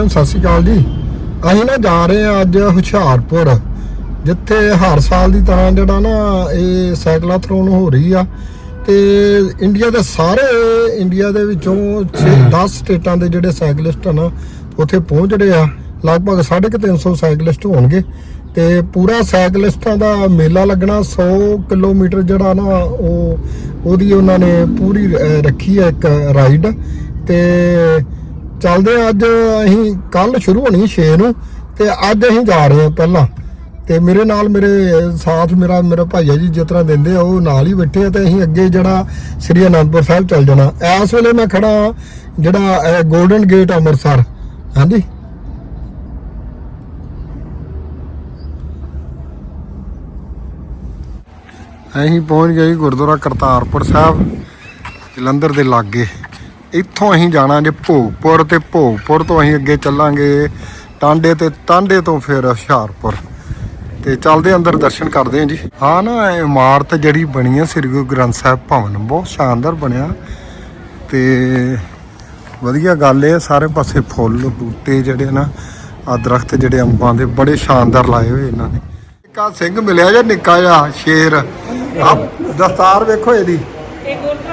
ਨੂੰ ਸਤਿ ਸ਼੍ਰੀ ਅਕਾਲ ਜੀ। ਅਸੀਂ ਨਾ ਜਾ ਰਹੇ ਆ ਅੱਜ ਹੁਸ਼ਿਆਰਪੁਰ ਜਿੱਥੇ ਹਰ ਸਾਲ ਦੀ ਤਰ੍ਹਾਂ ਜਿਹੜਾ ਨਾ ਇਹ ਸਾਈਕਲਾਥਰੋਨ ਹੋ ਰਹੀ ਆ ਤੇ ਇੰਡੀਆ ਦੇ ਸਾਰੇ ਇੰਡੀਆ ਦੇ ਵਿੱਚੋਂ 10 ਸਟੇਟਾਂ ਦੇ ਜਿਹੜੇ ਸਾਈਕਲਿਸਟ ਆ ਨਾ ਉੱਥੇ ਪਹੁੰਚ ਰਹੇ ਆ ਲਗਭਗ 350 ਸਾਈਕਲਿਸਟ ਹੋਣਗੇ। ਤੇ ਪੂਰਾ ਸਾਈਕਲਿਸਟਾਂ ਦਾ ਮੇਲਾ ਲੱਗਣਾ 100 ਕਿਲੋਮੀਟਰ ਜਿਹੜਾ ਨਾ ਉਹ ਉਹਦੀ ਉਹਨਾਂ ਨੇ ਪੂਰੀ ਰੱਖੀ ਹੈ ਇੱਕ ਰਾਈਡ। ਤੇ ਚੱਲਦੇ ਆ ਅੱਜ ਅਸੀਂ ਕੱਲ ਸ਼ੁਰੂ ਹੋਣੀ 6 ਨੂੰ ਤੇ ਅੱਜ ਅਸੀਂ ਜਾ ਰਹੇ ਹਾਂ ਪਹਿਲਾਂ। ਤੇ ਮੇਰੇ ਨਾਲ ਮੇਰੇ ਸਾਥ ਮੇਰਾ ਮੇਰਾ ਭਾਈਆ ਜੀ ਜਿਸ ਤਰ੍ਹਾਂ ਦਿੰਦੇ ਆ, ਉਹ ਨਾਲ ਹੀ ਬੈਠੇ ਆ ਤੇ ਅਸੀਂ ਅੱਗੇ ਜਿਹੜਾ ਸ੍ਰੀ ਅਨੰਦਪੁਰ ਸਾਹਿਬ ਚੱਲ ਜਾਣਾ। ਇਸ ਵੇਲੇ ਮੈਂ ਖੜਾ ਜਿਹੜਾ ਗੋਲਡਨ ਗੇਟ ਅੰਮ੍ਰਿਤਸਰ। ਹਾਂਜੀ। ਅਸੀਂ ਪਹੁੰਚ ਗਏ ਗੁਰਦੁਆਰਾ ਕਰਤਾਰਪੁਰ ਸਾਹਿਬ, ਜਲੰਧਰ ਦੇ ਲਾਗੇ। ਇੱਥੋਂ ਅਸੀਂ ਜਾਣਾ ਜੇ ਭੋਗਪੁਰ ਤੇ ਭੋਗਪੁਰ ਤੋਂ ਅਸੀਂ ਅੱਗੇ ਚੱਲਾਂਗੇ ਟਾਂਡੇ ਤੇ ਟਾਂਡੇ ਤੋਂ ਫਿਰ ਹੁਸ਼ਿਆਰਪੁਰ। ਤੇ ਚੱਲਦੇ ਅੰਦਰ ਦਰਸ਼ਨ ਕਰਦੇ ਹਾਂ ਜੀ। ਹਾਂ ਨਾ ਇਮਾਰਤ ਜਿਹੜੀ ਬਣੀ ਹੈ ਸ੍ਰੀ ਗੁਰੂ ਗ੍ਰੰਥ ਸਾਹਿਬ ਭਵਨ, ਬਹੁਤ ਸ਼ਾਨਦਾਰ ਬਣਿਆ। ਤੇ ਵਧੀਆ ਗੱਲ ਇਹ ਸਾਰੇ ਪਾਸੇ ਫੁੱਲ ਬੂਟੇ ਜਿਹੜੇ ਨਾ ਆ ਦਰਖਤ ਜਿਹੜੇ ਅੰਬਾਂ ਦੇ ਬੜੇ ਸ਼ਾਨਦਾਰ ਲਾਏ ਹੋਏ ਇਹਨਾਂ ਨੇ। ਨਿੱਕਾ ਸਿੰਘ ਮਿਲਿਆ ਜਾਂ ਨਿੱਕਾ ਜਿਹਾ ਸ਼ੇਰ? ਆ ਦਸਤਾਰ ਵੇਖੋ ਇਹਦੀ।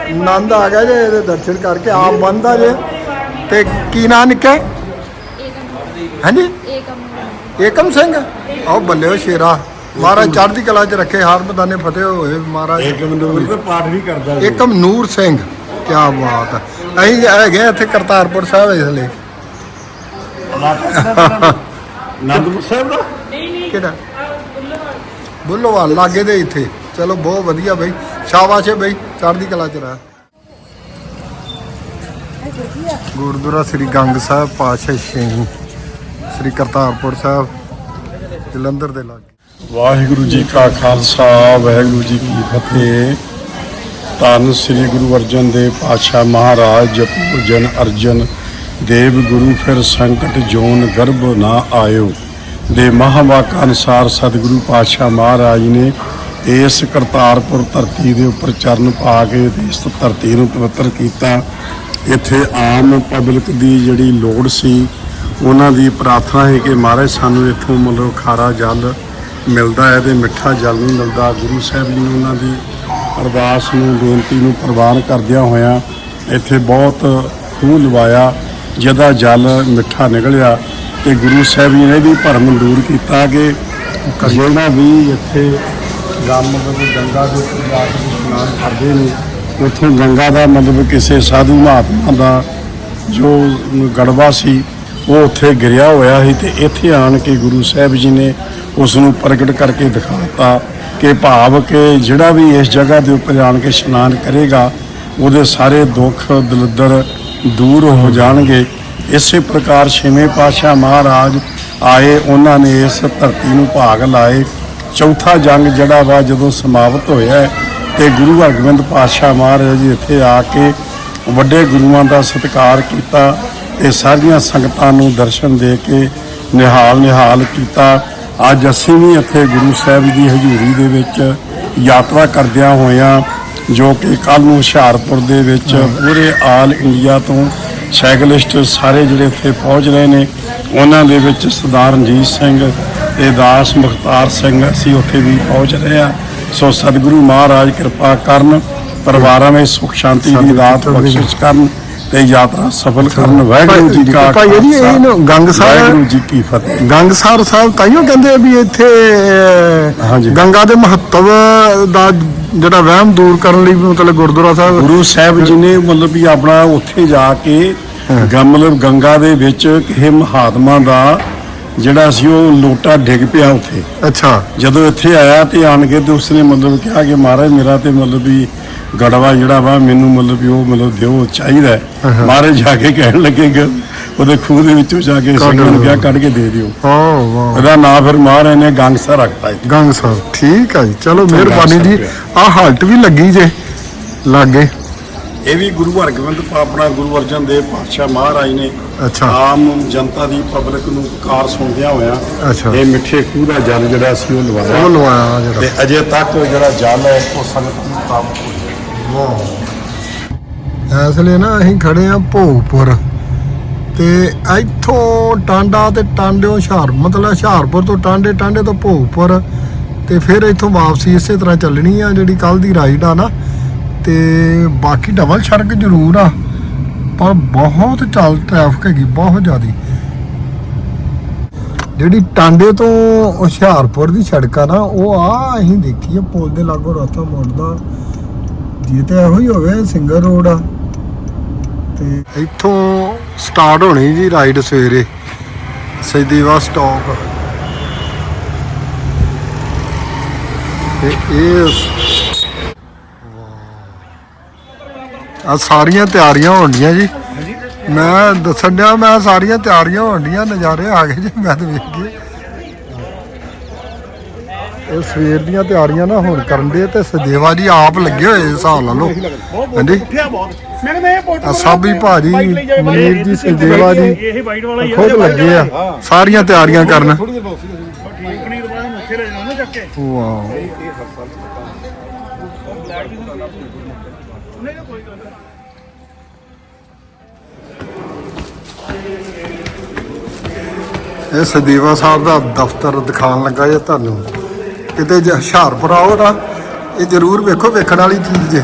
ਆਨੰਦ ਆ ਗਿਆ ਜੇ ਇਹਦੇ ਦਰਸ਼ਨ ਕਰਕੇ ਆਪ ਬੰਦਾ ਜੇ। ਤੇ ਕੀ ਨਾਂ ਨਿੱਕਾ ਹਾਂਜੀ? ਏਕਮ। ਸਿੰਘ? ਆਓ ਬੱਲੇ ਹੋ ਸ਼ੇਰਾ। ਮਹਾਰਾਜ ਚੜ੍ਹਦੀ ਕਲਾ 'ਚ ਰੱਖੇ ਹਰ ਬਦਾਨੇ ਫਤਿਹ ਹੋਏ ਮਹਾਰਾਜ। ਇੱਕ ਮਨੂਰ ਤੇ ਪਾਠ ਵੀ ਕਰਦਾ। ਏਕਮ ਨੂਰ ਸਿੰਘ ਕੀ ਬਾਤ ਹੈ। ਅਸੀਂ ਹੈਗੇ ਇੱਥੇ ਕਰਤਾਰਪੁਰ ਸਾਹਿਬ ਇਸ ਲਈ। ਅਨੰਦਪੁਰ ਸਾਹਿਬ ਦਾ? ਕਿਹੜਾ? ਬੁੱਲੋਵਾਲ ਲਾਗੇ ਦੇ ਇੱਥੇ। ਚਲੋ, ਬਹੁਤ ਵਧੀਆ ਬਈ। ਸ਼ਾਬਾਸ਼ ਹੈ ਬਈ, ਚੜ੍ਹਦੀ ਕਲਾ ਚ ਰਹਿ। ਗੁਰਦੁਆਰਾ ਸ੍ਰੀ ਗੰਗ ਸਾਹਿਬ, ਪਾਤਸ਼ਾਹ ਸਿੰਘ ਸ੍ਰੀ ਕਰਤਾਰਪੁਰ ਸਾਹਿਬ, ਜਲੰਧਰ ਦੇ ਲਾਗੇ। ਵਾਹਿਗੁਰੂ ਜੀ ਕਾ ਖਾਲਸਾ, ਵਾਹਿਗੁਰੂ ਜੀ ਕੀ ਫਤਿਹ। ਧੰਨ ਸ੍ਰੀ ਗੁਰੂ ਅਰਜਨ ਦੇਵ ਪਾਤਸ਼ਾਹ ਮਹਾਰਾਜ, ਜਪੋ ਜਨ ਅਰਜਨ। ਦੇਵ ਗੁਰੂ ਫਿਰ ਸੰਕਟ ਜੋਨ ਗਰਭ ਨਾ ਆਇਓ। ਦੇ ਮਹਾਵਾਕ ਅਨੁਸਾਰ ਸਤਿਗੁਰੂ ਪਾਤਸ਼ਾਹ ਮਹਾਰਾਜ ਨੇ ਇਸ ਕਰਤਾਰਪੁਰ ਧਰਤੀ ਦੇ ਉੱਪਰ ਚਰਨ ਪਾ ਕੇ ਤੇ ਇਸ ਧਰਤੀ ਨੂੰ ਪਵਿੱਤਰ ਕੀਤਾ। ਇੱਥੇ ਆਮ ਪਬਲਿਕ ਦੀ ਜਿਹੜੀ ਲੋੜ ਸੀ, ਉਹਨਾਂ ਦੀ ਪ੍ਰਾਰਥਨਾ ਹੈ ਕਿ ਮਹਾਰਾਜ ਸਾਨੂੰ ਇੱਥੋਂ ਮਤਲਬ ਖਾਰਾ ਜਲ ਮਿਲਦਾ ਹੈ ਤੇ ਮਿੱਠਾ ਜਲ ਨਹੀਂ ਮਿਲਦਾ। ਗੁਰੂ ਸਾਹਿਬ ਜੀ ਨੇ ਉਹਨਾਂ ਦੀ ਅਰਦਾਸ ਨੂੰ, ਬੇਨਤੀ ਨੂੰ ਪ੍ਰਵਾਨ ਕਰਦਿਆਂ ਹੋਇਆਂ ਇੱਥੇ ਬਹੁਤ ਖੂਹ ਲਵਾਇਆ, ਜਿਹਦਾ ਜਲ ਮਿੱਠਾ ਨਿਕਲਿਆ ਤੇ ਗੁਰੂ ਸਾਹਿਬ ਜੀ ਨੇ ਵੀ ਭਰਮ ਦੂਰ ਕੀਤਾ ਕਿ ਜਿਹੜਾ ਵੀ ਇੱਥੇ ਗੰਮ ਮਤਲਬ ਗੰਗਾ ਦੇ ਉੱਤੇ ਜਾ ਕੇ ਇਸ਼ਨਾਨ ਕਰਦੇ ਨੇ, ਉੱਥੋਂ ਗੰਗਾ ਦਾ ਮਤਲਬ ਕਿਸੇ ਸਾਧੂ ਮਹਾਤਮਾ ਦਾ ਜੋ ਗੜਵਾ ਸੀ, ਉਹ ਉੱਥੇ ਗਿਰਿਆ ਹੋਇਆ ਸੀ ਤੇ ਇੱਥੇ ਆਣ ਕੇ ਗੁਰੂ ਸਾਹਿਬ ਜੀ ਨੇ ਉਸ ਨੂੰ ਪ੍ਰਗਟ ਕਰਕੇ ਦਿਖਾਤਾ ਕਿ ਭਾਵ ਕਿ ਜਿਹੜਾ ਵੀ ਇਸ ਜਗ੍ਹਾ ਦੇ ਉੱਪਰ ਆਣ ਕੇ ਇਸ਼ਨਾਨ ਕਰੇਗਾ, ਉਹਦੇ ਸਾਰੇ ਦੁੱਖ ਦਲਿੱਦਰ ਦੂਰ ਹੋ ਜਾਣਗੇ। ਇਸੇ ਪ੍ਰਕਾਰ ਛੇਵੇਂ ਪਾਤਸ਼ਾਹ ਮਹਾਰਾਜ ਆਏ, ਉਹਨਾਂ ਨੇ ਇਸ ਧਰਤੀ ਨੂੰ ਭਾਗ ਲਾਏ। ਚੌਥਾ ਜੰਗ ਜਿਹੜਾ ਵਾ ਜਦੋਂ ਸਮਾਪਤ ਹੋਇਆ ਤੇ ਗੁਰੂ ਹਰਗੋਬਿੰਦ ਪਾਤਸ਼ਾਹ ਮਹਾਰਾਜ ਜੀ ਇੱਥੇ ਆ ਕੇ ਵੱਡੇ ਗੁਰੂਆਂ ਦਾ ਸਤਿਕਾਰ ਕੀਤਾ ਤੇ ਸਾਰੀਆਂ ਸੰਗਤਾਂ ਨੂੰ ਦਰਸ਼ਨ ਦੇ ਕੇ ਨਿਹਾਲ ਨਿਹਾਲ ਕੀਤਾ। ਅੱਜ ਅਸੀਂ ਵੀ ਇੱਥੇ ਗੁਰੂ ਸਾਹਿਬ ਦੀ ਹਜ਼ੂਰੀ ਦੇ ਵਿੱਚ ਯਾਤਰਾ ਕਰਦਿਆਂ ਹੋਇਆਂ ਜੋ ਕਿ ਕੱਲ ਨੂੰ ਹੁਸ਼ਿਆਰਪੁਰ ਦੇ ਵਿੱਚ ਪੂਰੇ ਆਲ ਇੰਡੀਆ ਤੋਂ ਸਾਈਕਲਿਸਟ ਸਾਰੇ ਜਿਹੜੇ ਇੱਥੇ ਪਹੁੰਚ ਰਹੇ ਨੇ ਉਹਨਾਂ ਦੇ ਵਿੱਚ ਸਰਦਾਰ ਰਣਜੀਤ ਸਿੰਘ ਤੇ ਦਾਸ ਮੁਖਤਾਰ ਸਿੰਘ ਅਸੀਂ ਉੱਥੇ ਵੀ ਪਹੁੰਚ ਰਹੇ ਆ ਸੋ ਸਤਿਗੁਰੂ ਮਹਾਰਾਜ ਕਿਰਪਾ ਕਰਨ ਪਰਿਵਾਰਾਂ ਵਿੱਚ ਸੁਖ ਸ਼ਾਂਤੀ ਦੀ ਰਾਤ ਬਖਸ਼ਿਸ਼ ਕਰਨ ਤੇ ਯਾਤਰਾ ਸਫਲ ਕਰਨ। ਵਾਹਿਗੁਰੂ ਜੀ ਕਾ ਭਾਈ ਜੀ ਖਾਲਸਾ, ਇਹਨੂੰ ਗੰਗਸਰ ਵਾਹਿਗੁਰੂ ਜੀ ਕੀ ਫਤਿਹ। ਗੰਗਸਰ ਸਾਹਿਬ ਤਾਈਓ ਕਹਿੰਦੇ ਆ ਵੀ ਇੱਥੇ। ਗੰਗਾ ਦੇ ਮਹੱਤਵ ਦਾ ਜਿਹੜਾ ਵਹਿਮ ਦੂਰ ਕਰਨ ਲਈ ਮਤਲਬ ਗੁਰਦੁਆਰਾ ਸਾਹਿਬ ਗੁਰੂ ਸਾਹਿਬ ਜੀ ਨੇ ਮਤਲਬ ਵੀ ਆਪਣਾ ਉੱਥੇ ਜਾ ਕੇ ਮਤਲਬ ਗੰਗਾ ਦੇ ਵਿੱਚ ਕਿਸੇ ਮਹਾਤਮਾ ਦਾ ਜਿਹੜਾ ਸੀ ਉਹ ਲੋਟਾ ਡਿੱਗ ਪਿਆ ਉੱਥੇ। ਅੱਛਾ। ਜਦੋਂ ਇੱਥੇ ਆਇਆ ਤੇ ਆਣ ਕੇ ਤੇ ਉਸਨੇ ਮਤਲਬ ਕਿਹਾ ਕਿ ਮਹਾਰਾਜ ਮੇਰਾ ਤੇ ਮਤਲਬ ਵੀ ਗੜਵਾ ਜਿਹੜਾ ਵਾ ਮੈਨੂੰ ਮਤਲਬ ਵੀ ਉਹ ਮਤਲਬ ਦਿਓ ਚਾਹੀਦਾ ਹੈ। ਮਹਾਰਾਜ ਜਾ ਕੇ ਕਹਿਣ ਲੱਗੇ ਕਿ ਉਹਦੇ ਖੂਹ ਦੇ ਵਿੱਚੋਂ ਜਾ ਕੇ ਨੂੰ ਕਿਹਾ ਕੱਢ ਕੇ ਦੇ ਦਿਓ। ਓ ਵਾਹ। ਉਹਦਾ ਨਾਂ ਫਿਰ ਮਹਾਰਾਜ ਨੇ ਗੰਗਸਰ ਰੱਖਤਾ ਇੱਥੇ। ਗੰਗਸਰ ਠੀਕ ਆ ਜੀ। ਚਲੋ ਮਿਹਰਬਾਨੀ ਜੀ। ਆ ਹਾਲਟ ਵੀ ਲੱਗੀ ਜੇ। ਲਾਗੇ। ਇਹ ਵੀ ਗੁਰੂ ਹਰਗੋਬਿੰਦ ਆਪਣਾ ਗੁਰੂ ਅਰਜਨ ਦੇਵ ਪਾਤਸ਼ਾਹ ਮਹਾਰਾਜ ਨੇ ਅੱਛਾ। ਆਮ ਜਨਤਾ ਦੀ ਪਬਲਿਕ ਨੂੰ ਪੁਕਾਰ ਸੁਣਦਿਆਂ ਹੋਇਆ ਅੱਛਾ। ਇਹ ਮਿੱਠੇ ਖੂਹ ਦਾ ਜਲ ਜਿਹੜਾ ਸੀ ਉਹ ਉਹ ਲਵਾਇਆ ਲਵਾਇਆ ਜਿਹੜਾ। ਤੇ ਅਜੇ ਤੱਕ ਜਿਹੜਾ ਜਲ ਹੈ ਉਹ ਸੰਗਤ ਨੂੰ ਪ੍ਰਾਪਤ ਹੋ ਰਿਹਾ ਇਸ ਲਈ ਨਾ ਅਸੀਂ ਖੜੇ ਆ ਭੋਗਪੁਰ। ਤੇ ਇੱਥੋਂ ਟਾਂਡਾ ਤੇ ਟਾਂਡਿਓ ਹੁਸ਼ਿਆਰ ਮਤਲਬ ਹੁਸ਼ਿਆਰਪੁਰ ਤੋਂ ਟਾਂਡੇ ਟਾਂਡੇ ਤੋਂ ਭੋਗਪੁਰ। ਤੇ ਫਿਰ ਇੱਥੋਂ ਵਾਪਸੀ ਇਸੇ ਤਰ੍ਹਾਂ ਚੱਲਣੀ ਆ ਜਿਹੜੀ ਕੱਲ ਦੀ ਰਾਈਡ ਆ ਨਾ। ਤੇ ਬਾਕੀ ਡਬਲ ਸੜਕ ਜ਼ਰੂਰ ਆ, ਪਰ ਬਹੁਤ ਚੱਲ ਟ੍ਰੈਫਿਕ ਹੈਗੀ, ਬਹੁਤ ਜ਼ਿਆਦੀ। ਜਿਹੜੀ ਟਾਂਡੇ ਤੋਂ ਹੁਸ਼ਿਆਰਪੁਰ ਦੀ ਸੜਕ ਆ ਨਾ, ਉਹ ਆ, ਅਸੀਂ ਦੇਖੀ ਆ, ਪੁਲ ਦੇ ਲਾਗੋਂ ਰਸਤਾ ਮੁੜਦਾ। ਜੇ ਤੇ ਇਹੋ ਹੀ ਹੋਵੇ ਸਿੰਗਲ ਰੋਡ ਆ। ਤੇ ਇੱਥੋਂ ਸਟਾਰਟ ਹੋਣੀ ਜੀ ਰਾਈਡ ਸਵੇਰੇ, ਸਜਦੀਵਾ ਸਟਾਪ ਤੇ ਇਹ ਆ ਸਾਰੀਆਂ ਤਿਆਰੀਆਂ ਹੋਣੀਆਂ ਜੀ। ਮੈਂ ਦੱਸਣ ਡਿਆ, ਮੈਂ ਸਾਰੀਆਂ ਤਿਆਰੀਆਂ ਹੋਣੀਆਂ ਨਜ਼ਾਰੇ ਆ ਗਏ ਜੀ, ਮੈਂ ਤਾਂ ਵੇਖ ਕੇ। ਇਹ ਸਵੇਰ ਦੀਆਂ ਤਿਆਰੀਆਂ ਨਾ ਹੁਣ ਕਰਨ ਦੇ, ਤੇ ਸਦੇਵਾ ਜੀ ਆਪ ਲੱਗੇ ਹੋਏ ਹਿਸਾਬ ਲਾ ਲਓ ਹਾਂਜੀ? ਆ ਸਾਬੀ ਭਾਜੀ, ਮਨੀਰ ਜੀ ਸਦੇਵਾ ਜੀ, ਖੁਦ ਲੱਗੇ ਆ। ਸਾਰੀਆਂ ਤਿਆਰੀਆਂ ਕਰਨ। ਪਨੀਰ ਬਾਅਦ ਨੂੰ ਉੱਥੇ ਇਹ ਸਦੀਵਾ ਸਾਹਿਬ ਦਾ ਦਫ਼ਤਰ ਦਿਖਾਉਣ ਲੱਗਾ ਜੇ ਤੁਹਾਨੂੰ। ਕਿਤੇ ਜੇ ਹੁਸ਼ਿਆਰਪੁਰ ਆਓ ਨਾ ਇਹ ਜ਼ਰੂਰ ਵੇਖੋ, ਵੇਖਣ ਵਾਲੀ ਚੀਜ਼ ਜੇ।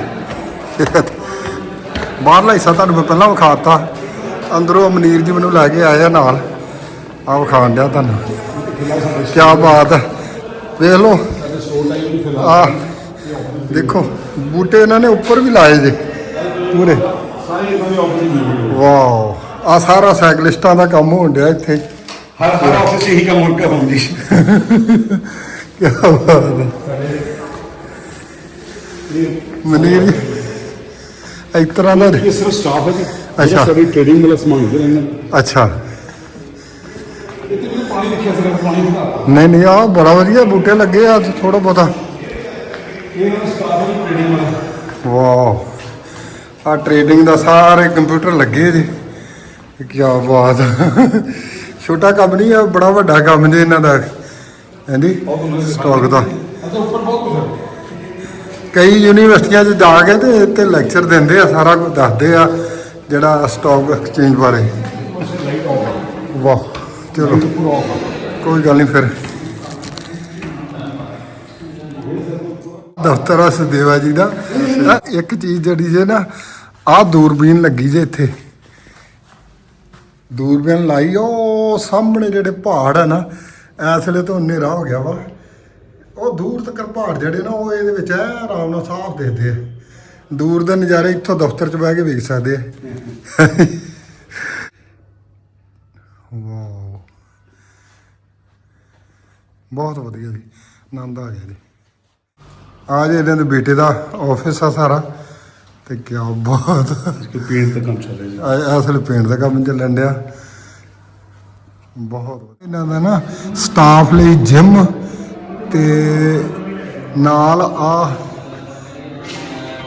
ਬਾਹਰਲਾ ਹਿੱਸਾ ਤੁਹਾਨੂੰ ਮੈਂ ਪਹਿਲਾਂ ਵਿਖਾਤਾ। ਅੰਦਰੋਂ ਮਨੀਰ ਜੀ ਮੈਨੂੰ ਲੈ ਕੇ ਆਇਆ ਨਾਲ। ਆ ਵਿਖਾਣ ਡਿਆ ਤੁਹਾਨੂੰ। ਕੀ ਬਾਤ ਹੈ। ਵੇਖ ਲਓ। ਆ ਦੇਖੋ, ਬੂਟੇ ਇਹਨਾਂ ਨੇ ਉੱਪਰ ਵੀ ਲਾਏ ਜੇ। ਪੂਰੇ। ਵਾਓ। ਆ ਸਾਰਾ ਸਾਈਕਲਿਸਟਾਂ ਦਾ ਕੰਮ ਹੋਣ ਡਿਆ ਇੱਥੇ। ਹਰ ਹਰ ਆਫਿਸ ਇਹੀ ਕੰਮ ਹੁਣ ਹੁੰਦੀ ਕੀ ਬਾਤ ਹੈ। ਮਨੀਰ ਜੀ ਇਸ ਤਰ੍ਹਾਂ ਦਾ ਇਹ ਸਿਰਫ ਸਟਾਫ ਹੈ ਜੀ। ਅੱਛਾ। ਸਾਡੀ ਟ੍ਰੇਡਿੰਗ ਵਾਲਾ ਸਮਾਨ ਦੇ। ਰਹਿਣਾ ਅੱਛਾ ਪਾਣੀ ਰੱਖਿਆ ਸੀਗਾ ਪਾਣੀ ਦਾ ਨਹੀਂ ਨਹੀਂ ਆ ਬੜਾ ਵਧੀਆ ਬੂਟੇ ਲੱਗੇ ਆ ਥੋੜਾ ਬਹੁਤਾ। ਇਹ ਸਟਾਫ ਹੈ ਟ੍ਰੇਡਿੰਗ ਵਾਲਾ। ਵਾਓ। ਆ ਟ੍ਰੇਡਿੰਗ ਦਾ ਸਾਰੇ ਕੰਪਿਊਟਰ ਲੱਗੇ ਜੀ। ਕੀ ਬਾਤ। ਛੋਟਾ ਕੰਮ ਨਹੀਂ ਆ, ਬੜਾ ਵੱਡਾ ਕੰਮ ਜੀ ਇਹਨਾਂ ਦਾ। ਹਾਂਜੀ? ਸਟਾਕ ਦਾ। ਕਈ ਯੂਨੀਵਰਸਿਟੀਆਂ 'ਚ ਜਾ ਕੇ ਤੇ ਇੱਥੇ ਲੈਕਚਰ ਦਿੰਦੇ ਆ, ਸਾਰਾ ਕੁਝ ਦੱਸਦੇ ਆ, ਜਿਹੜਾ ਸਟਾਕ ਐਕਸਚੇਂਜ ਬਾਰੇ। ਵਾਹ, ਚਲੋ, ਕੋਈ ਗੱਲ ਨਹੀਂ ਫਿਰ। ਦਫ਼ਤਰ ਆ ਸਦੇਵਾ ਜੀ ਦਾ। ਇੱਕ ਚੀਜ਼ ਜਿਹੜੀ ਜੇ ਨਾ ਆ ਦੂਰਬੀਨ ਲੱਗੀ ਜੇ ਇੱਥੇ। ਦੂਰਬੀਨ ਲਾਈ, ਉਹ ਸਾਹਮਣੇ ਜਿਹੜੇ ਪਹਾੜ ਆ ਨਾ, ਇਸ ਵੇਲੇ ਤੋਂ ਹਨੇਰਾ ਹੋ ਗਿਆ ਵਾ। ਉਹ ਦੂਰ ਤੱਕ ਪਹਾੜ ਜਿਹੜੇ ਨਾ, ਉਹ ਇਹਦੇ ਵਿੱਚ ਐ ਆਰਾਮ ਨਾਲ ਸਾਫ਼ ਦਿਖਦੇ ਆ। ਦੂਰ ਦੇ ਨਜ਼ਾਰੇ ਇੱਥੋਂ ਦਫ਼ਤਰ 'ਚ ਬਹਿ ਕੇ ਵੇਖ ਸਕਦੇ ਆ। ਵਾਓ। ਬਹੁਤ ਵਧੀਆ ਜੀ। ਆਨੰਦ ਆ ਗਿਆ ਜੀ। ਆ ਜੇ ਇਹਨਾਂ ਦੇ ਬੇਟੇ ਦਾ ਆਫਿਸ ਆ ਸਾਰਾ। ਤੇ ਕੀ ਬਾਤ। ਕਿ ਪੇਂਟ ਦਾ ਕੰਮ ਚੱਲ ਰਿਹਾ ਜੀ। ਆ- ਅਸਲ ਪੇਂਟ ਦਾ ਕੰਮ ਚੱਲਣ ਡਿਆ। ਬਹੁਤ ਵਧੀਆ। ਇਹਨਾਂ ਦਾ ਨਾ ਸਟਾਫ ਲਈ ਜਿਮ ਤੇ ਨਾਲ ਆ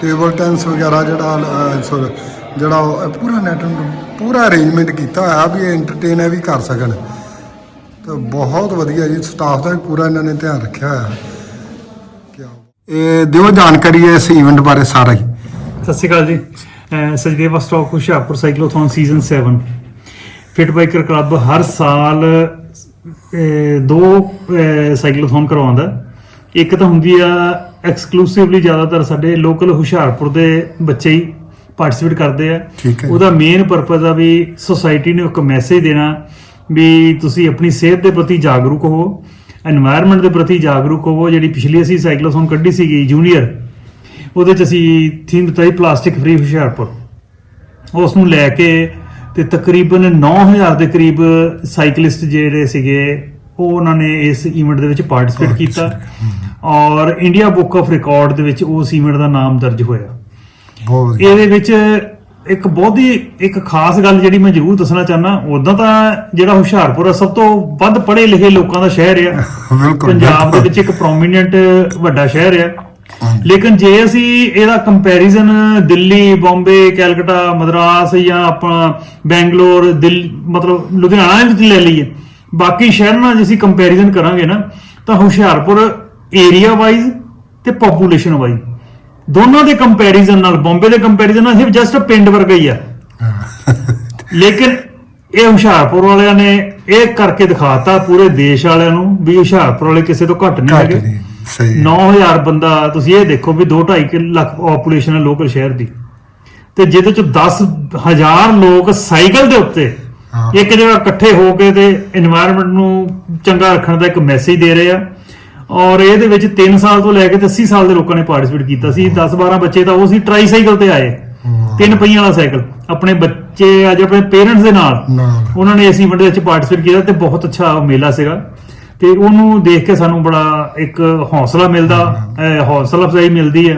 ਟੇਬਲ ਟੈਨਿਸ ਵਗੈਰਾ ਜਿਹੜਾ ਅਹ, sorry, ਜਿਹੜਾ ਉਹ, ਪੂਰਾ ਨੈਟ ਪੂਰਾ ਅਰੇਂਜਮੈਂਟ ਕੀਤਾ ਹੋਇਆ ਵੀ ਐਂਟਰਟੇਨ ਵੀ ਕਰ ਸਕਣ। ਤੇ ਬਹੁਤ ਵਧੀਆ ਜੀ ਸਟਾਫ ਦਾ ਵੀ ਪੂਰਾ ਇਹਨਾਂ ਨੇ ਧਿਆਨ ਰੱਖਿਆ ਹੋਇਆ। ਕੀ ਇਹ ਦਿਓ ਜਾਣਕਾਰੀ ਇਸ ਇਵੈਂਟ ਬਾਰੇ ਸਾਰਾ ਹੀ। Sat Sri Akal ji. Sajdev stock Hoshiarpur cyclothon season 7 fit biker club ਹਰ ਸਾਲ ਦੋ ਸਾਈਕਲੋਥੋਨ ਕਰਵਾਉਂਦਾ। ਇੱਕ ਤਾਂ ਹੁੰਦੀ ਆ ਐਕਸਕਲੂਸਿਵਲੀ ਜ਼ਿਆਦਾਤਰ ਸਾਡੇ ਲੋਕਲ ਹੁਸ਼ਿਆਰਪੁਰ ਦੇ ਬੱਚੇ ਹੀ ਪਾਰਟਿਸਿਪੇਟ ਕਰਦੇ ਆ। ਉਹਦਾ ਮੇਨ ਪਰਪਸ ਆ ਵੀ ਸੋਸਾਇਟੀ ਨੂੰ ਇੱਕ ਮੈਸੇਜ ਦੇਣਾ ਵੀ ਤੁਸੀਂ ਆਪਣੀ ਸਿਹਤ ਦੇ ਪ੍ਰਤੀ ਜਾਗਰੂਕ ਹੋ এনवायरमेंट ਦੇ ਪ੍ਰਤੀ ਜਾਗਰੂਕ ਹੋਵੋ। ਜਿਹੜੀ ਪਿਛਲੀ ਅਸੀਂ ਸਾਈਕਲੋਥੋਨ ਕੱਢੀ ਸੀਗੀ ਜੂਨੀਅਰ ਉਹਦੇ ਚ ਅਸੀਂ ਥੀਮ ਦਿੱਤਾ ਸੀ ਪਲਾਸਟਿਕ ਫ੍ਰੀ ਹੁਸ਼ਿਆਰਪੁਰ। ਉਸ ਨੂੰ ਲੈ ਕੇ ਤੇ ਤਕਰੀਬਨ 9000 ਦੇ ਕਰੀਬ ਸਾਈਕਲਿਸਟ ਜਿਹੜੇ ਸੀਗੇ ਉਹ ਉਹਨਾਂ ਨੇ ਇਸ ਇਵੈਂਟ ਦੇ ਵਿੱਚ ਪਾਰਟਿਸਿਪੇਟ ਕੀਤਾ ਔਰ ਇੰਡੀਆ ਬੁੱਕ ਆਫ ਰਿਕਾਰਡ ਦੇ ਵਿੱਚ ਉਸ ਇਵੈਂਟ ਦਾ ਨਾਮ ਦਰਜ ਹੋਇਆ। ਇਹਦੇ ਵਿੱਚ ਇੱਕ ਬਹੁਤ ਹੀ ਇੱਕ ਖਾਸ ਗੱਲ ਜਿਹੜੀ ਮੈਂ ਜ਼ਰੂਰ ਦੱਸਣਾ ਚਾਹਨਾ ਉਦਾਂ ਤਾਂ ਜਿਹੜਾ ਹੁਸ਼ਿਆਰਪੁਰ ਆ ਸਭ ਤੋਂ ਵੱਧ ਪੜ੍ਹੇ ਲਿਖੇ ਲੋਕਾਂ ਦਾ ਸ਼ਹਿਰ ਆ। ਪੰਜਾਬ ਦੇ ਵਿੱਚ ਇੱਕ ਪ੍ਰੋਮੀਨੈਂਟ ਵੱਡਾ ਸ਼ਹਿਰ ਆ। ਲੇਕਿਨ ਜੇ ਅਸੀਂ ਇਹਦਾ ਕੰਪੈਰੀਜ਼ਨ ਦਿੱਲੀ ਬੰਬੇ ਕੈਲਕਟਾ ਮਦਰਾਸ ਜਾਂ ਆਪਣਾ ਬੈਂਗਲੌਰ ਦਿੱਲੀ ਮਤਲਬ ਲੁਧਿਆਣਾ ਵਿੱਚ ਲੈ ਲਈਏ ਬਾਕੀ ਸ਼ਹਿਰਾਂ ਨਾਲ ਜੇ ਅਸੀਂ ਕੰਪੈਰੀਜ਼ਨ ਕਰਾਂਗੇ ਨਾ ਤਾਂ ਹੁਸ਼ਿਆਰਪੁਰ ਏਰੀਆ ਵਾਈਜ਼ ਤੇ ਪੋਪੂਲੇਸ਼ਨ ਵਾਈਜ਼ ਦੋਨਾਂ ਦੇ ਕੰਪੈਰੀਜ਼ਨ ਨਾਲ ਬੰਬੇ ਦੇ ਕੰਪੈਰੀਜ਼ਨ ਨਾਲ ਸਿਰਫ ਜਸਟ ਪਿੰਡ ਵਰਗਾ ਹੀ ਆ। ਲੇਕਿਨ ਇਹ ਹੁਸ਼ਿਆਰਪੁਰ ਵਾਲਿਆਂ ਨੇ ਇਹ ਕਰਕੇ ਦਿਖਾਤਾ ਪੂਰੇ ਦੇਸ਼ ਵਾਲਿਆਂ ਨੂੰ ਵੀ ਹੁਸ਼ਿਆਰਪੁਰ ਵਾਲੇ ਕਿਸੇ ਤੋਂ ਘੱਟ ਨਹੀਂ ਹੈਗੇ। ਸਹੀ 9000 ਬੰਦਾ ਤੁਸੀਂ ਇਹ ਦੇਖੋ ਵੀ 2.5 ਲੱਖ ਪੋਪੂਲੇਸ਼ਨ ਹੈ ਲੋਕਲ ਸ਼ਹਿਰ ਦੀ। ਤੇ ਜਿਹਦੇ ਚ 10000 ਲੋਕ ਸਾਈਕਲ ਦੇ ਉੱਤੇ ਇੱਕ ਜਗ੍ਹਾ ਇਕੱਠੇ ਹੋ ਕੇ ਤੇ এনवायरमेंट ਨੂੰ ਚੰਗਾ ਰੱਖਣ ਦਾ ਇੱਕ ਮੈਸੇਜ ਦੇ ਰਹੇ ਆ। ਔਰ ਇਹਦੇ ਵਿੱਚ 3 ਸਾਲ ਤੋਂ ਲੈ ਕੇ ਤੇ 80 ਸਾਲ ਦੇ ਲੋਕਾਂ ਨੇ ਪਾਰਟਿਸਿਪੇਟ ਕੀਤਾ ਸੀ। 10 12 ਬੱਚੇ ਤਾਂ ਉਹ ਸੀ ਟ੍ਰਾਈ ਸਾਈਕਲ ਤੇ ਆਏ। ਤਿੰਨ ਪਹੀਆਂ ਵਾਲਾ ਸਾਈਕਲ। ਆਪਣੇ ਬੱਚੇ ਅੱਜ ਆਪਣੇ ਪੇਰੈਂਟਸ ਦੇ ਨਾਲ। ਉਹਨਾਂ ਨੇ ਇਸ ਇਵੈਂਟ ਵਿੱਚ ਪਾਰਟਿਸਿਪੇਟ ਕੀਤਾ ਤੇ ਬਹੁਤ ਅੱਛਾ ਮੇਲਾ ਸੀਗਾ। ਤੇ ਉਹਨੂੰ ਦੇਖ ਕੇ ਸਾਨੂੰ ਬੜਾ ਇੱਕ ਹੌਸਲਾ ਮਿਲਦਾ ਹੌਸਲਾ ਅਫਜ਼ਾਈ ਮਿਲਦੀ ਹੈ।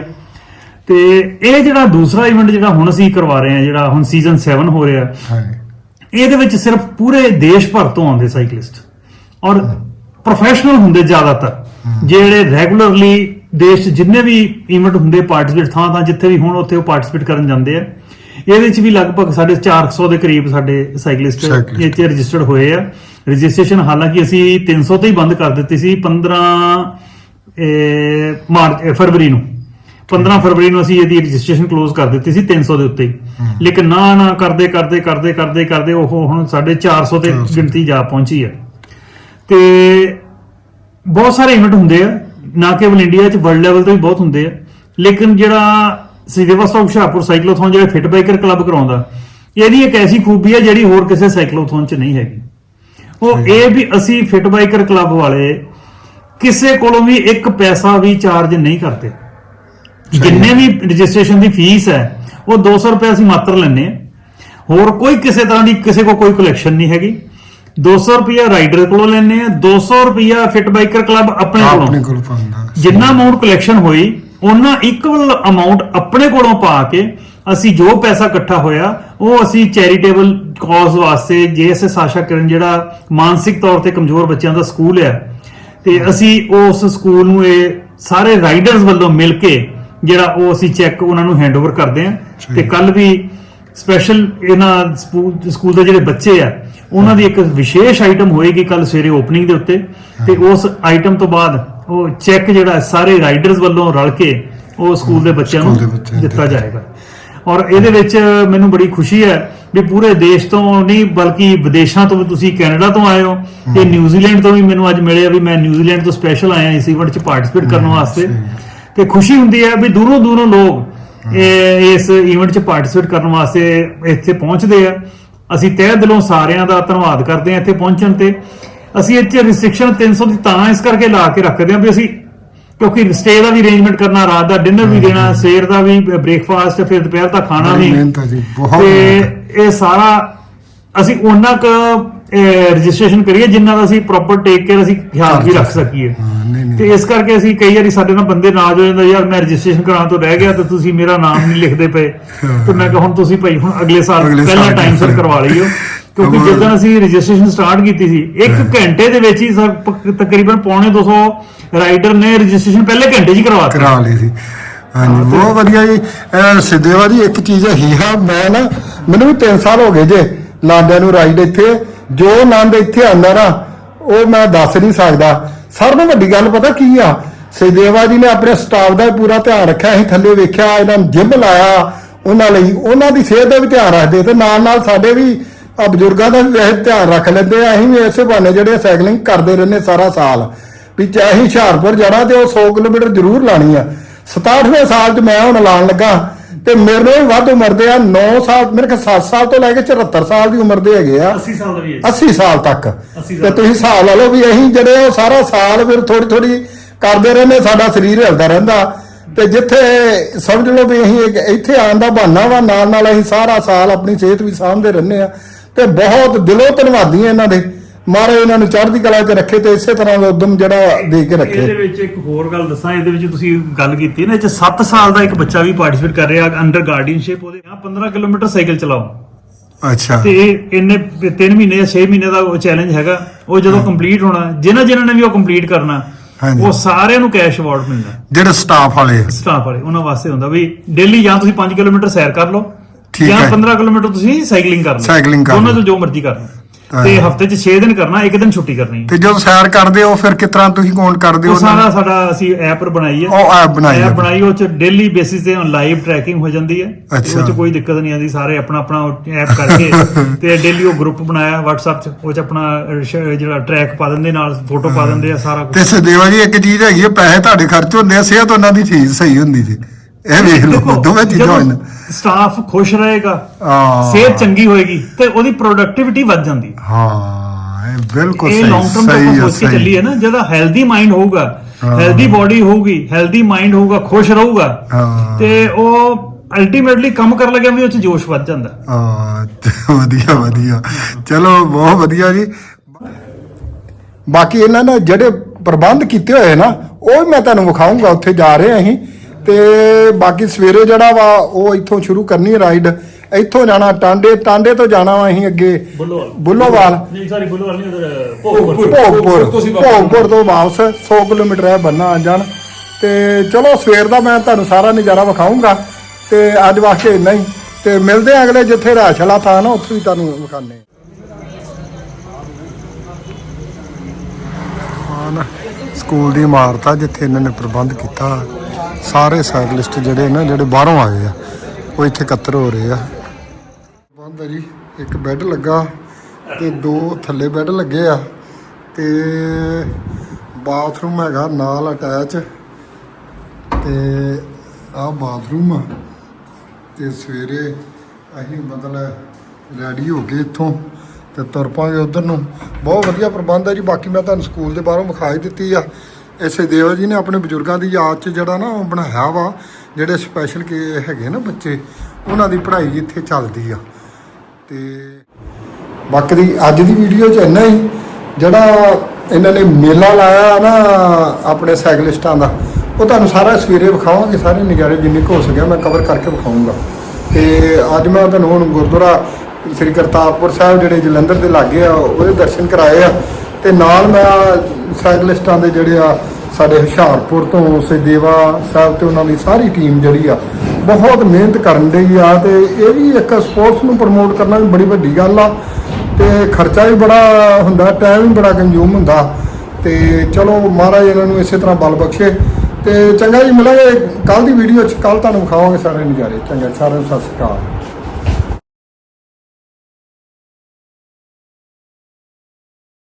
ਤੇ ਇਹ ਜਿਹੜਾ ਦੂਸਰਾ ਇਵੈਂਟ ਜਿਹੜਾ ਹੁਣ ਅਸੀਂ ਕਰਵਾ ਰਹੇ ਹਾਂ ਜਿਹੜਾ ਹੁਣ ਸੀਜ਼ਨ 7 ਹੋ ਰਿਹਾ ਹਾਂ ਇਹਦੇ ਵਿੱਚ ਸਿਰਫ ਪੂਰੇ ਦੇਸ਼ ਭਰ ਤੋਂ ਆਉਂਦੇ ਸਾਈਕਲਿਸਟ ਔਰ ਪ੍ਰੋਫੈਸ਼ਨਲ ਹੁੰਦੇ ਜ਼ਿਆਦਾਤਰ। ਜਿਹੜੇ ਰੈਗੂਲਰਲੀ ਦੇਸ਼ ਜਿੰਨੇ ਵੀ ਇਵੈਂਟ ਹੁੰਦੇ ਪਾਰਟਿਸਿਪੇਟ ਥਾਂ ਥਾਂ ਜਿੱਥੇ ਵੀ ਹੁਣ ਉੱਥੇ ਉਹ ਪਾਰਟਿਸਿਪੇਟ ਕਰਨ ਜਾਂਦੇ ਆ। ਇਹਦੇ ਵਿੱਚ ਵੀ ਲਗਭਗ ਸਾਡੇ 400 ਦੇ ਕਰੀਬ ਸਾਡੇ ਸਾਈਕਲਿਸਟ 'ਚ ਰਜਿਸਟਰਡ ਹੋਏ ਆ। ਰਜਿਸਟ੍ਰੇਸ਼ਨ ਹਾਲਾਂਕਿ ਅਸੀਂ 300 ਤੇ ਹੀ ਬੰਦ ਕਰ ਦਿੱਤੀ ਸੀ 15 ਇਹ, ਮਾਰਚ ਫਰਵਰੀ ਨੂੰ। 15 ਫਰਵਰੀ ਨੂੰ ਅਸੀਂ ਇਹਦੀ ਰਜਿਸਟ੍ਰੇਸ਼ਨ ਕਲੋਜ਼ ਕਰ ਦਿੱਤੀ ਸੀ 300 ਦੇ ਉੱਤੇ ਲੇਕਿਨ ਨਾ ਨਾ ਕਰਦੇ ਕਰਦੇ ਕਰਦੇ ਕਰਦੇ ਕਰਦੇ ਉਹ ਹੁਣ ਸਾਡੇ 400 ਤੇ ਗਿਣਤੀ ਜਾ ਪਹੁੰਚੀ ਹੈ। ਤੇ ਬਹੁਤ ਸਾਰੇ ਇਵੈਂਟ ਹੁੰਦੇ ਆ ਨਾ ਕੇਵਲ ਇੰਡੀਆ 'ਚ ਵਰਲਡ ਲੈਵਲ ਤੇ ਵੀ ਬਹੁਤ ਹੁੰਦੇ ਆ। ਲੇਕਿਨ ਜਿਹੜਾ ਸ੍ਰੀਦੇਵਸਤੋ ਹੁਸ਼ਿਆਰਪੁਰ ਸਾਈਕਲੋਥੌਨ ਜਿਹੜਾ ਫਿਟ ਬਾਈਕਰ ਕਲੱਬ ਕਰਾਉਂਦਾ ਇਹਦੀ ਇੱਕ ਐਸੀ ਖੂਬੀ ਹੈ ਜਿਹੜੀ ਹੋਰ ਕਿਸੇ ਸਾਈਕਲੋਥੌਨ 'ਚ ਨਹੀਂ ਹੈਗੀ। ਉਹ ਇਹ ਵੀ ਅਸੀਂ ਫਿਟ ਬਾਈਕਰ ਕਲੱਬ ਵਾਲੇ ਕਿਸੇ ਕੋਲੋਂ ਵੀ ਇੱਕ ਪੈਸਾ ਵੀ ਚਾਰਜ ਨਹੀਂ ਕਰਦੇ। ਜਿੰਨੇ ਵੀ ਰਜਿਸਟ੍ਰੇਸ਼ਨ ਦੀ ਫੀਸ ਹੈ ਉਹ 200 ਰੁਪਏ ਅਸੀਂ ਮਾਤਰ ਆ ਹੋਰ ਕੋਈ ਕਿਸੇ ਤਰ੍ਹਾਂ ਦੀ ਕਿਸੇ ਕੋ ਕੋਈ ਕਲੈਕਸ਼ਨ ਨਹੀਂ ਹੈਗੀ। 200 ਰੁਪਿਆ ਰਾਈਡਰ ਕੋਲੋਂ ਲੈਂਦੇ ਆ 200 ਰੁਪਿਆ ਫਿਟ ਬਾਈਕਰ ਕਲੱਬ ਆਪਣੇ ਆਪਣੇ ਕੋਲੋਂ ਕੋਲ ਜਿੰਨਾ ਅਮਾਉਂਟ ਕਲੈਕਸ਼ਨ ਹੋਈ ਉਹਨਾਂ ਇਕੁਅਲ ਅਮਾਉਂਟ ਆਪਣੇ ਕੋਲੋਂ ਪਾ ਕੇ ਅਸੀਂ ਜੋ ਪੈਸਾ ਇਕੱਠਾ ਹੋਇਆ ਉਹ ਅਸੀਂ ਚੈਰੀਟੇਬਲ ਕਾਜ਼ ਵਾਸਤੇ ਜੇਐਸਐਸ ਆਸ਼ਾ ਕਿਰਨ ਜਿਹੜਾ ਮਾਨਸਿਕ ਤੌਰ ਤੇ ਕਮਜ਼ੋਰ ਬੱਚਿਆਂ ਦਾ ਸਕੂਲ ਹੈ ਤੇ ਅਸੀਂ ਉਸ ਸਕੂਲ ਨੂੰ ਇਹ ਸਾਰੇ ਰਾਈਡਰਸ ਵੱਲੋਂ ਮਿਲ ਕੇ ਜਿਹੜਾ ਉਹ ਅਸੀਂ ਚੈੱਕ ਉਹਨਾਂ ਨੂੰ ਹੈਂਡਓਵਰ ਕਰਦੇ ਹਾਂ। ਤੇ ਕੱਲ ਵੀ ਸਪੈਸ਼ਲ ਇਹਨਾਂ ਸਕੂਲ- ਸਕੂਲ ਦੇ ਜਿਹੜੇ ਬੱਚੇ ਆ ਉਹਨਾਂ ਦੀ ਇੱਕ ਵਿਸ਼ੇਸ਼ ਆਈਟਮ ਹੋਏਗੀ ਕੱਲ ਸਵੇਰੇ ਓਪਨਿੰਗ ਦੇ ਉੱਤੇ। ਤੇ ਉਸ ਆਈਟਮ ਤੋਂ ਬਾਅਦ ਉਹ ਚੈੱਕ ਜਿਹੜਾ ਸਾਰੇ ਰਾਈਡਰਸ ਵੱਲੋਂ ਰਲ ਕੇ ਉਹ ਸਕੂਲ ਦੇ ਬੱਚਿਆਂ ਨੂੰ ਦਿੱਤਾ ਜਾਏਗਾ। ਔਰ ਇਹਦੇ ਵਿੱਚ ਮੈਨੂੰ ਬੜੀ ਖੁਸ਼ੀ ਹੈ ਵੀ ਪੂਰੇ ਦੇਸ਼ ਤੋਂ ਨਹੀਂ ਬਲਕਿ ਵਿਦੇਸ਼ਾਂ ਤੋਂ ਵੀ ਤੁਸੀਂ ਕੈਨੇਡਾ ਤੋਂ ਆਏ ਹੋ। ਤੇ ਨਿਊਜ਼ੀਲੈਂਡ ਤੋਂ ਵੀ ਮੈਨੂੰ ਅੱਜ ਮਿਲਿਆ ਵੀ ਮੈਂ ਨਿਊਜ਼ੀਲੈਂਡ ਤੋਂ ਸਪੈਸ਼ਲ ਆਇਆ ਇਸ ਇਵੈਂਟ 'ਚ ਪਾਰਟਿਸਿਪੇਟ ਕਰਨ ਵਾਸਤੇ। ਤੇ ਖੁਸ਼ੀ ਹੁੰਦੀ ਹੈ ਵੀ ਦੂਰੋਂ ਦੂਰੋਂ ਲੋਕ ਇਸ ਇਵੈਂਟ 'ਚ ਪਾਰਟਿਸਿਪੇਟ ਕਰਨ ਵਾਸਤੇ ਇੱਥੇ ਪਹੁੰਚਦੇ ਆ। ਅਸੀਂ ਤਹਿ ਦਿਲੋਂ ਸਾਰਿਆਂ ਦਾ ਧੰਨਵਾਦ ਕਰਦੇ ਆ ਇੱਥੇ ਪਹੁੰਚਣ ਤੇ। ਅਸੀਂ ਇੱਥੇ ਰਿਸਟ੍ਰਿਕਸ਼ਨ 300 ਦੀ ਤਾਂ ਇਸ ਕਰਕੇ ਲਾ ਕੇ ਰੱਖਦੇ ਆ ਵੀ ਅਸੀਂ ਕਿਉਂਕਿ ਸਟੇ ਦਾ ਵੀ ਅਰੇਂਜਮੈਂਟ ਕਰਨਾ ਰਾਤ ਦਾ ਡਿਨਰ ਵੀ ਦੇਣਾ ਸਵੇਰ ਦਾ ਵੀ ਬ੍ਰੇਕਫਾਸਟ ਫਿਰ ਦੁਪਹਿਰ ਦਾ ਖਾਣਾ ਵੀ। ਹੈ ਤੇ ਇਹ ਸਾਰਾ ਅਸੀਂ ਉਹਨਾਂ ਕ ਰਜਿਸਟ੍ਰੇਸ਼ਨ ਕਰੀਏ ਜਿੰਨਾ ਦਾ ਅਸੀਂ ਪ੍ਰੋਪਰ ਟੇਕ ਕੇਅਰ ਅਸੀਂ ਖਿਆਲ ਵੀ ਰੱਖ ਸਕੀਏ। ਹਾਂ ਤੇ ਇਸ ਕਰਕੇ ਅਸੀਂ ਕਈ ਵਾਰੀ ਸਾਡੇ ਨਾਲ ਬੰਦੇ ਨਾਰਾਜ਼ ਹੋ ਜਾਂਦੇ ਯਾਰ ਮੈਂ ਰਜਿਸਟ੍ਰੇਸ਼ਨ ਕਰਾਉਣ ਤੋਂ ਰਹਿ ਗਿਆ ਤੇ ਤੁਸੀਂ ਮੇਰਾ ਨਾਮ ਨਹੀਂ ਲਿਖਦੇ ਪਏ। ਤੇ ਮੈਂ ਕਿਹਾ ਹੁਣ ਤੁਸੀਂ ਭਾਈ ਹੁਣ ਅਗਲੇ ਸਾਲ ਪਹਿਲਾਂ ਟਾਈਮ ਸਿਰ ਕਰਵਾ ਲਈਓ। ਕਿਉਂਕਿ। ਜਦੋਂ ਅਸੀਂ ਰਜਿਸਟ੍ਰੇਸ਼ਨ ਸਟਾਰਟ ਕੀਤੀ ਸੀ ਇੱਕ ਘੰਟੇ ਦੇ ਵਿੱਚ ਹੀ ਸਰ ਤਕਰੀਬਨ ਪੌਣੇ 200 ਰਾਈਡਰ ਨੇ ਰਜਿਸਟ੍ਰੇਸ਼ਨ ਪਹਿਲੇ ਘੰਟੇ 'ਚ ਹੀ ਕਰਵਾਤੀ ਕਰਾ ਲਈ ਸੀ। ਹਾਂਜੀ ਬਹੁਤ ਵਧੀਆ ਜੀ। ਸਿੱਧੇਵਾ ਜੀ ਇੱਕ ਚੀਜ਼ ਹੈ ਆ ਮੈਂ ਨਾ ਮੈਨੂੰ ਵੀ 3 ਸਾਲ ਹੋ ਗਏ ਜੇ ਲਾਂਡਿਆਂ ਨੂੰ ਰਾਈਡ ਇੱਥੇ। ਜੋ ਆਨੰਦ ਇੱਥੇ ਆਉਂਦਾ ਨਾ ਉਹ ਮੈਂ ਦੱਸ ਨਹੀਂ ਸਕਦਾ। ਸਭ ਤੋਂ ਵੱਡੀ ਗੱਲ ਪਤਾ ਕੀ ਆ? ਸਿੱਧੇਵਾ ਜੀ ਨੇ ਆਪਣੇ ਸਟਾਫ ਦਾ ਪੂਰਾ ਧਿਆਨ ਰੱਖਿਆ ਅਸੀਂ ਥੱਲੇ ਵੇਖਿਆ ਇਹਨਾਂ ਨੂੰ ਜਿਮ ਲਾਇਆ ਉਹਨਾਂ ਲਈ ਉਹਨਾਂ ਦੀ ਸਿਹਤ ਦਾ ਵੀ ਧਿਆਨ ਰੱਖਦੇ ਤੇ ਨਾਲ ਨਾਲ ਸਾਡੇ ਵੀ ਆ ਬਜ਼ੁਰਗਾਂ ਦਾ ਵੀ ਵੈਸੇ ਧਿਆਨ ਰੱਖ ਲੈਂਦੇ ਆ ਅਸੀਂ ਵੀ ਇਸੇ ਬਹਾਨੇ ਜਿਹੜੇ ਸਾਈਕਲਿੰਗ ਕਰਦੇ ਰਹਿੰਦੇ ਸਾਰਾ ਸਾਲ। ਵੀ ਚਾਹੇ ਹੁਸ਼ਿਆਰਪੁਰ ਜਾਣਾ ਤੇ ਉਹ 100 ਕਿਲੋਮੀਟਰ ਜ਼ਰੂਰ ਲਾਣੀ ਆ। 67ਵੇਂ ਸਾਲ 'ਚ ਮੈਂ ਹੁਣ ਲਾਣ ਲੱਗਾ ਤੇ ਮੇਰੇ ਵੱਧ ਉਮਰ ਦੇ ਆ 9 ਸਾਲ ਮੇਰੇ ਖਿਆਲ 7 ਸਾਲ ਤੋਂ ਲੈ ਕੇ 74 ਸਾਲ ਦੀ ਉਮਰ ਦੇ ਹੈਗੇ ਆ। 80 ਸਾਲ ਦਾ ਵੀ ਹੈ। 80 ਸਾਲ ਤੱਕ। 80 ਤੇ। ਤੁਸੀਂ ਹਿਸਾਬ ਲਾ ਲਓ ਵੀ ਅਸੀਂ ਜਿਹੜੇ ਉਹ ਸਾਰਾ ਸਾਲ ਫਿਰ ਥੋੜੀ ਥੋੜੀ ਕਰਦੇ ਰਹਿੰਦੇ ਸਾਡਾ ਸਰੀਰ ਹਿਲਦਾ ਰਹਿੰਦਾ। ਤੇ ਜਿੱਥੇ ਸਮਝ ਲਓ ਵੀ ਅਸੀਂ ਇੱਥੇ ਆਉਣ ਦਾ ਬਹਾਨਾ ਵਾ ਨਾਲ ਨਾਲ ਅਸੀਂ ਸਾਰਾ ਸਾਲ ਆਪਣੀ ਸਿਹਤ ਵੀ ਸਾਂਭਦੇ ਰਹਿੰਦੇ ਆ। ਤੇ ਬਹੁਤ ਦਿਲੋਂ ਧੰਨਵਾਦੀ ਆ ਇਹਨਾਂ ਦੇ। ਮਹਾਰਾਜ ਇਹਨਾਂ ਨੂੰ ਚੜ੍ਹਦੀ ਕਲਾ 'ਚ ਰੱਖੇ ਤੇ ਇਸੇ ਤਰ੍ਹਾਂ ਦਾ ਉਦਮ ਜਿਹੜਾ ਦੇ ਕੇ ਇਹਦੇ ਰੱਖੇ ਵਿੱਚ ਇੱਕ ਹੋਰ ਗੱਲ ਦੱਸਾਂ ਇਹਦੇ ਵਿੱਚ ਤੁਸੀਂ ਗੱਲ ਕੀਤੀ ਨਾ ਇਹ ਚ 7 ਸਾਲ ਦਾ ਇੱਕ ਬੱਚਾ ਵੀ ਪਾਰਟਿਸਿਪੇਟ ਕਰ ਰਿਹਾ ਅੰਡਰ ਗਾਰਡੀਅਨਸ਼ਿਪ ਉਹਦੇ। ਆ 15 ਕਿਲੋਮੀਟਰ ਸਾਈਕਲ ਚਲਾਓ। ਅੱਛਾ। ਤੇ ਇਹ ਇੰਨੇ 3 ਮਹੀਨੇ ਜਾਂ 6 ਮਹੀਨੇ ਦਾ ਉਹ ਚੈਲੰਜ ਹੈਗਾ ਉਹ ਜਦੋਂ ਕੰਪਲੀਟ ਹੋਣਾ ਜਿਨ੍ਹਾਂ ਜਿਨ੍ਹਾਂ ਨੇ ਵੀ ਉਹ ਕੰਪਲੀਟ ਕਰਨਾ ਹਾਂਜੀ। ਉਹ ਸਾਰਿਆਂ ਨੂੰ ਕੈਸ਼ ਅਵਾਰਡ ਮਿਲਦਾ ਜਿਹੜੇ ਸਟਾਫ ਵਾਲੇ ਆ। ਸਟਾਫ ਵਾਲੇ ਉਹਨਾਂ ਵਾਸਤੇ ਹੁੰਦਾ ਵੀ ਡੇਲੀ ਜਾਂ ਤੁਸੀਂ 5 ਕਿਲੋਮੀਟਰ ਸੈਰ ਕਰ ਲਓ। ਠੀਕ ਜਾਂ ਹੈ। 15 ਕਿਲੋਮੀਟਰ ਤੁਸੀਂ ਸਾਈਕਲਿੰਗ ਕਰ ਲਓ ਸਾਈਕਲਿੰਗ ਕਰ ਦੋਨਾਂ। ਤੋਂ ਜੋ ਮਰਜ਼ੀ ਕਰ ਲਓ ਤੇ। ਹਫ਼ਤੇ 'ਚ 6 ਦਿਨ ਕਰਨਾ ਇੱਕ ਦਿਨ ਛੁੱਟੀ ਕਰਨੀ। ਹੈ ਤੇ ਜਦੋਂ ਸੈਰ ਕਰਦੇ ਹੋ ਫਿਰ ਕਿਸ ਤਰ੍ਹਾਂ ਤੁਸੀਂ ਕਾਊਂਟ ਕਰਦੇ ਹੋ ਉਹ ਸਾਰਾ ਸਾਡਾ ਅਸੀਂ ਐਪ ਬਣਾਈ ਹੈ। ਉਹ ਐਪ ਬਣਾਈ ਹੈ। ਐਪ ਬਣਾਈ ਉਹ ਚ ਡੇਲੀ ਬੇਸਿਸ ਤੇ ਲਾਈਵ ਟਰੈਕਿੰਗ ਹੋ ਜਾਂਦੀ ਹੈ। ਅੱਛਾ। ਉਹ ਚ ਕੋਈ ਦਿੱਕਤ ਨਹੀਂ ਆਉਂਦੀ ਸਾਰੇ ਆਪਣਾ ਆਪਣਾ ਐਪ ਕਰਕੇ ਤੇ ਡੇਲੀ ਉਹ ਗਰੁੱਪ ਬਣਾਇਆ WhatsApp ਚ। ਉਹ ਚ ਆਪਣਾ ਸ਼- ਜਿਹੜਾ ਟਰੈਕ ਪਾ ਦਿੰਦੇ ਨਾਲ ਫੋਟੋ ਪਾ ਦਿੰਦੇ ਆ ਸਾਰਾ ਕੁਝ ਤੇ ਸਦੇਵਾ ਜੀ ਇੱਕ ਚੀਜ਼ ਹੈਗੀ ਹੈ ਪੈਸੇ ਤੁਹਾਡੇ ਖਰਚ ਹੁੰਦੇ ਆ ਸਿਹਤ ਉਹਨਾਂ ਦੀ ਚੀਜ਼ ਸਹੀ ਹੁੰਦੀ ਜੀ। ਇਹ ਵੇਖ ਲਓ ਦੋਵੇਂ ਚੀਜ਼ਾਂ ਹੋਣ ਸਟਾਫ ਖੁਸ਼ ਰਹੇਗਾ ਹਾਂ। ਸਿਹਤ ਚੰਗੀ ਹੋਏਗੀ ਤੇ ਉਹਦੀ ਪ੍ਰੋਡਕਟਿਵਿਟੀ ਵੱਧ ਜਾਂਦੀ ਹੈ। ਇਹ ਬਿਲਕੁਲ ਇਹ ਸਹੀ ਲੌਂਗ ਟਰਮ ਸਹੀ ਤੋਂ ਹੈ, ਸੋਚ ਕੇ। ਚੱਲੀ ਹੈ ਨਾ ਜਿਹਦਾ ਹੈਲਦੀ ਮਾਈਂਡ ਹੋਊਗਾ। ਹੈਲਦੀ ਬਾਡੀ ਹੋਊਗੀ ਹੈਲਦੀ ਮਾਈਂਡ ਹੋਊਗਾ ਖੁਸ਼ ਰਹੂਗਾ। ਤੇ ਉਹ ਅਲਟੀਮੇਟਲੀ ਕੰਮ ਕਰਨ ਲੱਗਿਆ ਵੀ ਉਹ ਚ ਜੋਸ਼ ਵੱਧ ਜਾਂਦਾ। ਹਾਂ ਵਧੀਆ ਵਧੀਆ। ਚਲੋ ਬਹੁਤ ਵਧੀਆ ਜੀ। ਬਾਕੀ ਇਹਨਾਂ ਨੇ ਜਿਹੜੇ ਪ੍ਰਬੰਧ ਕੀਤੇ ਹੋਏ ਨਾ ਉਹ ਮੈਂ ਤੁਹਾਨੂੰ ਵਿਖਾਉਂਗਾ ਉੱਥੇ ਜਾ ਰਹੇ ਅਸੀਂ। ਤੇ ਬਾਕੀ ਸਵੇਰੇ ਜਿਹੜਾ ਵਾ ਉਹ ਇੱਥੋਂ ਸ਼ੁਰੂ ਕਰਨੀ ਹੈ ਰਾਈਡ ਇੱਥੋਂ ਜਾਣਾ ਟਾਂਡੇ ਟਾਂਡੇ ਤੋਂ ਜਾਣਾ ਵਾ ਅਸੀਂ ਅੱਗੇ। ਬੁੱਲੋਵਾਲ। ਬੁੱਲੋਵਾਲ। ਨਹੀਂ ਸਾਰੀ ਬੁੱਲੋਵਾਲ ਨਹੀਂ ਉਧਰ ਭੋਗਪੁਰ। ਭੋਗਪੁਰ। ਤੋਂ ਵਾਪਸ 100 ਕਿਲੋਮੀਟਰ ਹੈ ਬੰਨਾ ਆ ਜਾਣ। ਤੇ ਚਲੋ ਸਵੇਰ ਦਾ ਮੈਂ ਤੁਹਾਨੂੰ ਸਾਰਾ ਨਜ਼ਾਰਾ ਵਿਖਾਉਂਗਾ ਤੇ ਅੱਜ ਵਾਸਤੇ ਇੰਨਾ ਹੀ। ਤੇ ਮਿਲਦੇ ਆ ਅਗਲੇ ਜਿੱਥੇ ਰਾਸ਼ ਵਾਲਾ ਥਾਂ ਨਾ ਉੱਥੇ ਵੀ ਤੁਹਾਨੂੰ ਵਿਖਾਣੇ ਆ ਨਾ। ਸਕੂਲ ਦੀ ਇਮਾਰਤ ਆ, ਜਿੱਥੇ ਇਹਨਾਂ ਨੇ ਪ੍ਰਬੰਧ ਕੀਤਾ। ਸਾਰੇ ਸਾਈਕਲਿਸਟ ਜਿਹੜੇ ਨਾ, ਜਿਹੜੇ ਬਾਹਰੋਂ ਆਏ ਆ, ਉਹ ਇੱਥੇ ਇਕੱਤਰ ਹੋ ਰਹੇ ਆ। ਬੰਦ ਆ ਜੀ, ਇੱਕ ਬੈੱਡ ਲੱਗਾ ਤੇ ਦੋ ਥੱਲੇ ਬੈੱਡ ਲੱਗੇ ਆ ਤੇ ਬਾਥਰੂਮ ਹੈਗਾ ਨਾਲ ਅਟੈਚ ਤੇ ਆਹ ਬਾਥਰੂਮ ਆ ਤੇ ਸਵੇਰੇ ਅਸੀਂ ਮਤਲਬ ਰੈਡੀ ਹੋ ਗਏ ਇੱਥੋਂ। ਤੇ ਤੁਰ ਪਾਂਗੇ ਉਧਰ ਨੂੰ। ਬਹੁਤ ਵਧੀਆ ਪ੍ਰਬੰਧ ਹੈ ਜੀ। ਬਾਕੀ ਮੈਂ ਤੁਹਾਨੂੰ ਸਕੂਲ ਦੇ ਬਾਹਰੋਂ ਵਿਖਾਈ ਦਿੱਤੀ ਆ। ਇਸੇ ਦੇਵ ਜੀ ਨੇ ਆਪਣੇ ਬਜ਼ੁਰਗਾਂ ਦੀ ਯਾਦ 'ਚ ਜਿਹੜਾ ਨਾ ਉਹ ਬਣਾਇਆ ਵਾ, ਜਿਹੜੇ ਸਪੈਸ਼ਲ ਕੇ ਹੈਗੇ ਨਾ ਬੱਚੇ, ਉਹਨਾਂ ਦੀ ਪੜ੍ਹਾਈ ਇੱਥੇ ਚੱਲਦੀ ਆ। ਤੇ ਬਾਕੀ ਦੀ ਅੱਜ ਦੀ ਵੀਡੀਓ 'ਚ ਇੰਨਾ ਹੀ। ਜਿਹੜਾ ਇਹਨਾਂ ਨੇ ਮੇਲਾ ਲਾਇਆ ਨਾ ਆਪਣੇ ਸਾਈਕਲਿਸਟਾਂ ਦਾ, ਉਹ ਤੁਹਾਨੂੰ ਸਾਰਾ ਸਵੇਰੇ ਵਿਖਾਵਾਂਗੇ। ਸਾਰੇ ਨਜ਼ਾਰੇ ਜਿੰਨੇ ਕੁ ਹੋ ਸਕਿਆ ਮੈਂ ਕਵਰ ਕਰਕੇ ਵਿਖਾਊਂਗਾ। ਤੇ ਅੱਜ ਮੈਂ ਤੁਹਾਨੂੰ ਹੁਣ ਗੁਰਦੁਆਰਾ ਸ੍ਰੀ ਕਰਤਾਰਪੁਰ ਸਾਹਿਬ ਜਿਹੜੇ ਜਲੰਧਰ ਦੇ ਲਾਗੇ ਆ, ਉਹਦੇ ਦਰਸ਼ਨ ਕਰਾਏ ਆ। ਤੇ ਨਾਲ ਮੈਂ ਸਾਈਕਲਿਸਟਾਂ ਦੇ ਜਿਹੜੇ ਆ, ਸਾਡੇ ਹੁਸ਼ਿਆਰਪੁਰ ਤੋਂ ਸੇਦੇਵਾ ਸਾਹਿਬ ਤੇ ਉਹਨਾਂ ਦੀ ਸਾਰੀ ਟੀਮ ਜਿਹੜੀ ਆ, ਬਹੁਤ ਮਿਹਨਤ ਕਰਨ ਡਈ ਆ ਤੇ ਇਹ ਵੀ ਇੱਕ ਸਪੋਰਟਸ ਨੂੰ ਪ੍ਰਮੋਟ ਕਰਨਾ ਵੀ ਬੜੀ ਵੱਡੀ ਗੱਲ ਆ। ਤੇ ਖਰਚਾ ਵੀ ਬੜਾ ਹੁੰਦਾ ਟਾਈਮ ਵੀ ਬੜਾ ਕੰਜ਼ੂਮ ਹੁੰਦਾ। ਤੇ ਚਲੋ ਮਹਾਰਾਜ ਇਹਨਾਂ ਨੂੰ ਇਸੇ ਤਰ੍ਹਾਂ ਬਲ ਬਖਸ਼ੇ। ਤੇ ਚੰਗਾ ਜੀ, ਮਿਲਾਂਗੇ ਕੱਲ ਦੀ ਵੀਡੀਓ ਚ ਕੱਲ ਤੁਹਾਨੂੰ ਵਿਖਾਵਾਂਗੇ ਸਾਰੇ ਨਜ਼ਾਰੇ। ਚੰਗਾ ਸਾਰਿਆਂ ਨੂੰ ਸਤਿ ਸ਼੍ਰੀ ਅਕਾਲ।